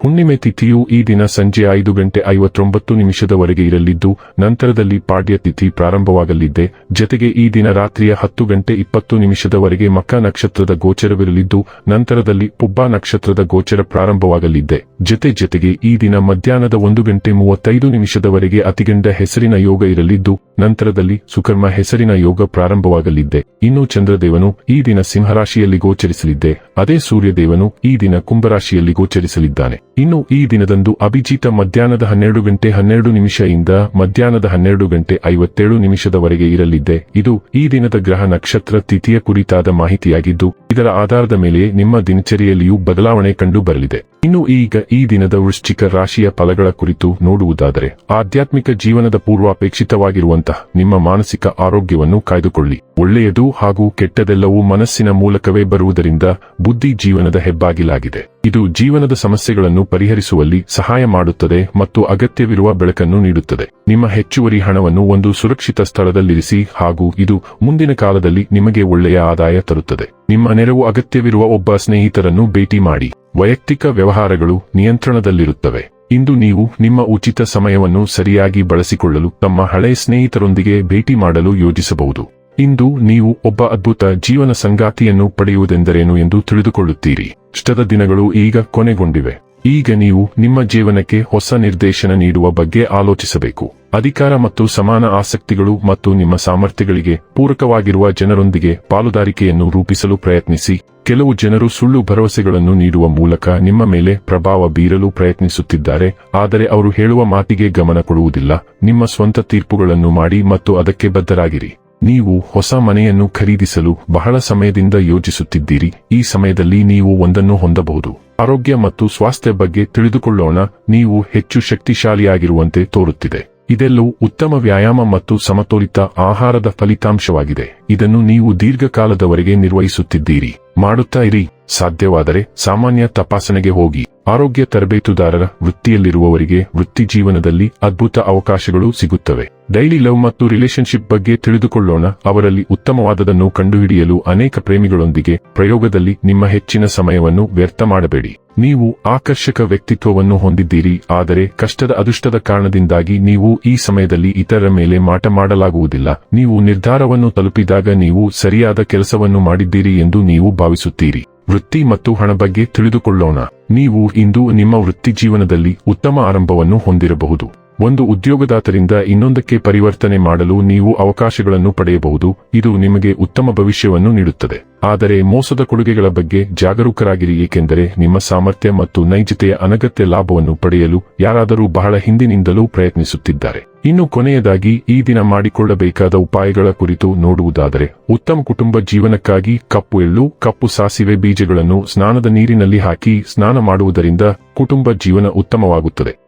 ಹುಣ್ಣಿಮೆ ತಿಥಿಯು ಈ ದಿನ ಸಂಜೆ ಐದು ಗಂಟೆ ಐವತ್ತೊಂಬತ್ತು ನಿಮಿಷದವರೆಗೆ ಇರಲಿದ್ದು, ನಂತರದಲ್ಲಿ ಪಾಡ್ಯ ತಿಥಿ ಪ್ರಾರಂಭವಾಗಲಿದ್ದೆ ಜತೆಗೆ ಈ ದಿನ ರಾತ್ರಿಯ ಹತ್ತು ಗಂಟೆ ಇಪ್ಪತ್ತು ನಿಮಿಷದವರೆಗೆ ಮಕ್ಕ ನಕ್ಷತ್ರದ ಗೋಚರವಿರಲಿದ್ದು, ನಂತರದಲ್ಲಿ ಪುಬ್ಬ ನಕ್ಷತ್ರದ ಗೋಚರ ಪ್ರಾರಂಭವಾಗಲಿದ್ದೆ ಜತೆ ಜತೆಗೆ ಈ ದಿನ ಮಧ್ಯಾಹ್ನದ ಒಂದು ಗಂಟೆ ಮೂವತ್ತೈದು ನಿಮಿಷದವರೆಗೆ ಅತಿಗಂಡ ಹೆಸರಿನ ಯೋಗ ಇರಲಿದ್ದು, ನಂತರದಲ್ಲಿ ಸುಕರ್ಮ ಹೆಸರಿನ ಯೋಗ ಪ್ರಾರಂಭವಾಗಲಿದ್ದೆ ಇನ್ನು ಚಂದ್ರದೇವನು ಈ ದಿನ ಸಿಂಹರಾಶಿಯಲ್ಲಿ ಗೋಚರಿಸಲಿದ್ದೆ ಅದೇ ಸೂರ್ಯದೇವನು ಈ ದಿನ ಕುಂಭರಾಶಿಯಲ್ಲಿ ಗೋಚರಿಸಲಿದ್ದಾನೆ. ಇನ್ನು ಈ ದಿನದಂದು ಅಭಿಜಿತ ಮಧ್ಯಾಹ್ನದ ಹನ್ನೆರಡು ಗಂಟೆ ಹನ್ನೆರಡು ನಿಮಿಷದಿಂದ ಮಧ್ಯಾಹ್ನದ ಹನ್ನೆರಡು ಗಂಟೆ ಐವತ್ತೇಳು ನಿಮಿಷದವರೆಗೆ ಇರಲಿದ್ದೆ. ಇದು ಈ ದಿನದ ಗ್ರಹ ನಕ್ಷತ್ರ ತಿಥಿಯ ಕುರಿತಾದ ಮಾಹಿತಿಯಾಗಿದ್ದು, ಇದರ ಆಧಾರದ ಮೇಲೆ ನಿಮ್ಮ ದಿನಚರಿಯಲ್ಲಿಯೂ ಬದಲಾವಣೆ ಕಂಡು ಬರಲಿದೆ. ಇನ್ನು ಈಗ ಈ ದಿನದ ವೃಶ್ಚಿಕ ರಾಶಿಯ ಫಲಗಳ ಕುರಿತು ನೋಡುವುದಾದರೆ, ಆಧ್ಯಾತ್ಮಿಕ ಜೀವನದ ಪೂರ್ವಾಪೇಕ್ಷಿತವಾಗಿರುವಂತಹ ನಿಮ್ಮ ಮಾನಸಿಕ ಆರೋಗ್ಯವನ್ನು ಕಾಯ್ದುಕೊಳ್ಳಿ. ಒಳ್ಳೆಯದು ಹಾಗೂ ಕೆಟ್ಟದೆಲ್ಲವೂ ಮನಸ್ಸಿನ ಮೂಲಕವೇ ಬರುವುದರಿಂದ ಬುದ್ಧಿ ಜೀವನದ ಹೆಬ್ಬಾಗಿಲಾಗಿದೆ. ಇದು ಜೀವನದ ಸಮಸ್ಯೆಗಳನ್ನು ಪರಿಹರಿಸುವಲ್ಲಿ ಸಹಾಯ ಮಾಡುತ್ತದೆ ಮತ್ತು ಅಗತ್ಯವಿರುವ ಬೆಳಕನ್ನು ನೀಡುತ್ತದೆ. ನಿಮ್ಮ ಹೆಚ್ಚುವರಿ ಹಣವನ್ನು ಒಂದು ಸುರಕ್ಷಿತ ಸ್ಥಳದಲ್ಲಿರಿಸಿ ಹಾಗೂ ಇದು ಮುಂದಿನ ಕಾಲದಲ್ಲಿ ನಿಮಗೆ ಒಳ್ಳೆಯ ಆದಾಯ ತರುತ್ತದೆ. ನಿಮ್ಮ ನೆರವು ಅಗತ್ಯವಿರುವ ಒಬ್ಬ ಸ್ನೇಹಿತರನ್ನು ಭೇಟಿ ಮಾಡಿ. ವೈಯಕ್ತಿಕ ವ್ಯವಹಾರಗಳು ನಿಯಂತ್ರಣದಲ್ಲಿರುತ್ತವೆ. ಇಂದು ನೀವು ನಿಮ್ಮ ಉಚಿತ ಸಮಯವನ್ನು ಸರಿಯಾಗಿ ಬಳಸಿಕೊಳ್ಳಲು ತಮ್ಮ ಹಳೆಯ ಸ್ನೇಹಿತರೊಂದಿಗೆ ಭೇಟಿ ಮಾಡಲು ಯೋಜಿಸಬಹುದು. ಇಂದು ನೀವು ಒಬ್ಬ ಅದ್ಭುತ ಜೀವನ ಸಂಗಾತಿಯನ್ನು ಪಡೆಯುವುದೆಂದರೇನು ಎಂದು ತಿಳಿದುಕೊಳ್ಳುತ್ತೀರಿ. ಇಷ್ಟದ ದಿನಗಳು ಈಗ ಕೊನೆಗೊಂಡಿವೆ. ಈಗ ನೀವು ನಿಮ್ಮ ಜೀವನಕ್ಕೆ ಹೊಸ ನಿರ್ದೇಶನ ನೀಡುವ ಬಗ್ಗೆ ಆಲೋಚಿಸಬೇಕು. ಅಧಿಕಾರ ಮತ್ತು ಸಮಾನ ಆಸಕ್ತಿಗಳು ಮತ್ತು ನಿಮ್ಮ ಸಾಮರ್ಥ್ಯಗಳಿಗೆ ಪೂರಕವಾಗಿರುವ ಜನರೊಂದಿಗೆ ಪಾಲುದಾರಿಕೆಯನ್ನು ರೂಪಿಸಲು ಪ್ರಯತ್ನಿಸಿ. ಕೆಲವು ಜನರು ಸುಳ್ಳು ಭರವಸೆಗಳನ್ನು ನೀಡುವ ಮೂಲಕ ನಿಮ್ಮ ಮೇಲೆ ಪ್ರಭಾವ ಬೀರಲು ಪ್ರಯತ್ನಿಸುತ್ತಿದ್ದಾರೆ. ಆದರೆ ಅವರು ಹೇಳುವ ಮಾತಿಗೆ ಗಮನ ಕೊಡುವುದಿಲ್ಲ. ನಿಮ್ಮ ಸ್ವಂತ ತೀರ್ಪುಗಳನ್ನು ಮಾಡಿ ಮತ್ತು ಅದಕ್ಕೆ ಬದ್ಧರಾಗಿರಿ. ನೀವು ಹೊಸ ಮನೆಯನ್ನು ಖರೀದಿಸಲು ಬಹಳ ಸಮಯದಿಂದ ಯೋಜಿಸುತ್ತಿದ್ದೀರಿ ಈ ಸಮಯದಲ್ಲಿ ನೀವು ಒಂದನ್ನು ಹೊಂದಬಹುದು. ಆರೋಗ್ಯ ಮತ್ತು ಸ್ವಾಸ್ಥ್ಯ ಬಗ್ಗೆ ತಿಳಿದುಕೊಳ್ಳೋಣ. ನೀವು ಹೆಚ್ಚು ಶಕ್ತಿಶಾಲಿಯಾಗಿರುವಂತೆ ತೋರುತ್ತಿದೆ. ಇದೆಲ್ಲವೂ ಉತ್ತಮ ವ್ಯಾಯಾಮ ಮತ್ತು ಸಮತೋಲಿತ ಆಹಾರದ ಫಲಿತಾಂಶವಾಗಿದೆ. ಇದನ್ನು ನೀವು ದೀರ್ಘಕಾಲದವರೆಗೆ ನಿರ್ವಹಿಸುತ್ತಿದ್ದೀರಿ. ಮಾಡುತ್ತಾ ಇರಿ. ಸಾಧ್ಯವಾದರೆ ಸಾಮಾನ್ಯ ತಪಾಸಣೆಗೆ ಹೋಗಿ. ಆರೋಗ್ಯ ತರಬೇತುದಾರರ ವೃತ್ತಿಯಲ್ಲಿರುವವರಿಗೆ ವೃತ್ತಿ ಜೀವನದಲ್ಲಿ ಅದ್ಭುತ ಅವಕಾಶಗಳು ಸಿಗುತ್ತವೆ. ಡೈಲಿ ಲವ್ ಮತ್ತು ರಿಲೇಶನ್ಶಿಪ್ ಬಗ್ಗೆ ತಿಳಿದುಕೊಳ್ಳೋಣ. ಅವರಲ್ಲಿ ಉತ್ತಮವಾದದನ್ನು ಕಂಡುಹಿಡಿಯಲು ಅನೇಕ ಪ್ರೇಮಿಗಳೊಂದಿಗೆ ಪ್ರಯೋಗದಲ್ಲಿ ನಿಮ್ಮ ಹೆಚ್ಚಿನ ಸಮಯವನ್ನು ವ್ಯರ್ಥ ಮಾಡಬೇಡಿ. ನೀವು ಆಕರ್ಷಕ ವ್ಯಕ್ತಿತ್ವವನ್ನು ಹೊಂದಿದ್ದೀರಿ. ಆದರೆ ಕಷ್ಟದ ಅದೃಷ್ಟದ ಕಾರಣದಿಂದಾಗಿ ನೀವು ಈ ಸಮಯದಲ್ಲಿ ಇತರರ ಮೇಲೆ ಮಾಟ ಮಾಡಲಾಗುವುದಿಲ್ಲ. ನೀವು ನಿರ್ಧಾರವನ್ನು ತಲುಪಿದಾಗ ನೀವು ಸರಿಯಾದ ಕೆಲಸವನ್ನು ಮಾಡಿದ್ದೀರಿ ಎಂದು ನೀವು ಭಾವಿಸುತ್ತೀರಿ. ವೃತ್ತಿ ಮತ್ತು ಹಣ ಬಗ್ಗೆ ತಿಳಿದುಕೊಳ್ಳೋಣ. ನೀವು ಇಂದು ನಿಮ್ಮ ವೃತ್ತಿ ಜೀವನದಲ್ಲಿ ಉತ್ತಮ ಆರಂಭವನ್ನು ಹೊಂದಿರಬಹುದು. ಒಂದು ಉದ್ಯೋಗದಾತರಿಂದ ಇನ್ನೊಂದಕ್ಕೆ ಪರಿವರ್ತನೆ ಮಾಡಲು ನೀವು ಅವಕಾಶಗಳನ್ನು ಪಡೆಯಬಹುದು, ಇದು ನಿಮಗೆ ಉತ್ತಮ ಭವಿಷ್ಯವನ್ನು ನೀಡುತ್ತದೆ. ಆದರೆ ಮೋಸದ ಕೊಡುಗೆಗಳ ಬಗ್ಗೆ ಜಾಗರೂಕರಾಗಿರಿ, ಏಕೆಂದರೆ ನಿಮ್ಮ ಸಾಮರ್ಥ್ಯ ಮತ್ತು ನೈಜತೆಯ ಅನಗತ್ಯ ಲಾಭವನ್ನು ಪಡೆಯಲು ಯಾರಾದರೂ ಬಹಳ ಹಿಂದಿನಿಂದಲೂ ಪ್ರಯತ್ನಿಸುತ್ತಿದ್ದಾರೆ. ಇನ್ನು ಕೊನೆಯದಾಗಿ, ಈ ದಿನ ಮಾಡಿಕೊಳ್ಳಬೇಕಾದ ಉಪಾಯಗಳ ಕುರಿತು ನೋಡುವುದಾದರೆ, ಉತ್ತಮ ಕುಟುಂಬ ಜೀವನಕ್ಕಾಗಿ ಕಪ್ಪು ಎಳ್ಳು, ಕಪ್ಪು ಸಾಸಿವೆ ಬೀಜಗಳನ್ನು ಸ್ನಾನದ ನೀರಿನಲ್ಲಿ ಹಾಕಿ ಸ್ನಾನ ಮಾಡುವುದರಿಂದ ಕುಟುಂಬ ಜೀವನ ಉತ್ತಮವಾಗುತ್ತದೆ.